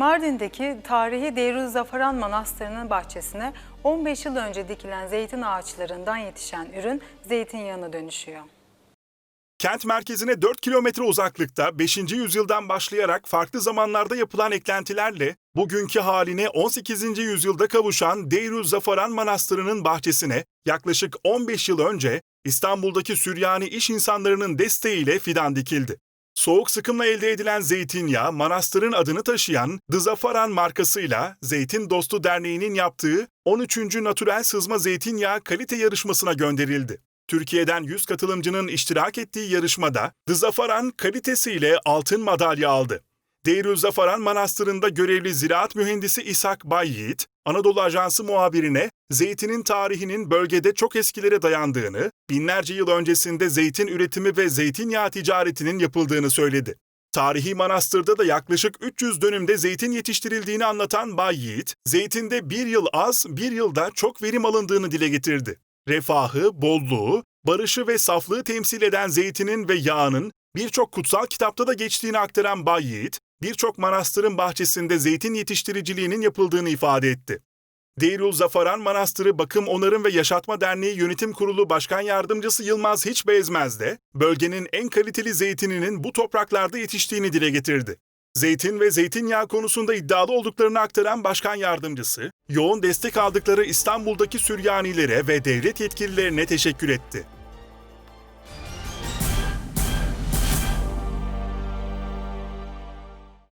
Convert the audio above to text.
Mardin'deki tarihi Deirüzzafaran Manastırı'nın bahçesine 15 yıl önce dikilen zeytin ağaçlarından yetişen ürün zeytinyağına dönüşüyor. Kent merkezine 4 kilometre uzaklıkta 5. yüzyıldan başlayarak farklı zamanlarda yapılan eklentilerle bugünkü haline 18. yüzyılda kavuşan Deirüzzafaran Manastırı'nın bahçesine yaklaşık 15 yıl önce İstanbul'daki Süryani iş insanlarının desteğiyle fidan dikildi. Soğuk sıkımla elde edilen zeytinyağı manastırın adını taşıyan Dızafaran markasıyla Zeytin Dostu Derneği'nin yaptığı 13. Natürel Sızma Zeytinyağı kalite yarışmasına gönderildi. Türkiye'den 100 katılımcının iştirak ettiği yarışmada Dızafaran kalitesiyle altın madalya aldı. Deirüzzafaran Manastırı'nda görevli ziraat mühendisi İshak Bayyiğit, Anadolu Ajansı muhabirine zeytinin tarihinin bölgede çok eskilere dayandığını, binlerce yıl öncesinde zeytin üretimi ve zeytinyağı ticaretinin yapıldığını söyledi. Tarihi manastırda da yaklaşık 300 dönümde zeytin yetiştirildiğini anlatan Bay Yiğit, zeytinde bir yıl az, bir yılda çok verim alındığını dile getirdi. Refahı, bolluğu, barışı ve saflığı temsil eden zeytinin ve yağının birçok kutsal kitapta da geçtiğini aktaran Bay Yiğit, birçok manastırın bahçesinde zeytin yetiştiriciliğinin yapıldığını ifade etti. Deirüzzafaran Manastırı Bakım Onarım ve Yaşatma Derneği Yönetim Kurulu Başkan Yardımcısı Yılmaz Hiç Bezmez de bölgenin en kaliteli zeytininin bu topraklarda yetiştiğini dile getirdi. Zeytin ve zeytinyağı konusunda iddialı olduklarını aktaran başkan yardımcısı, yoğun destek aldıkları İstanbul'daki Süryanilere ve devlet yetkililerine teşekkür etti.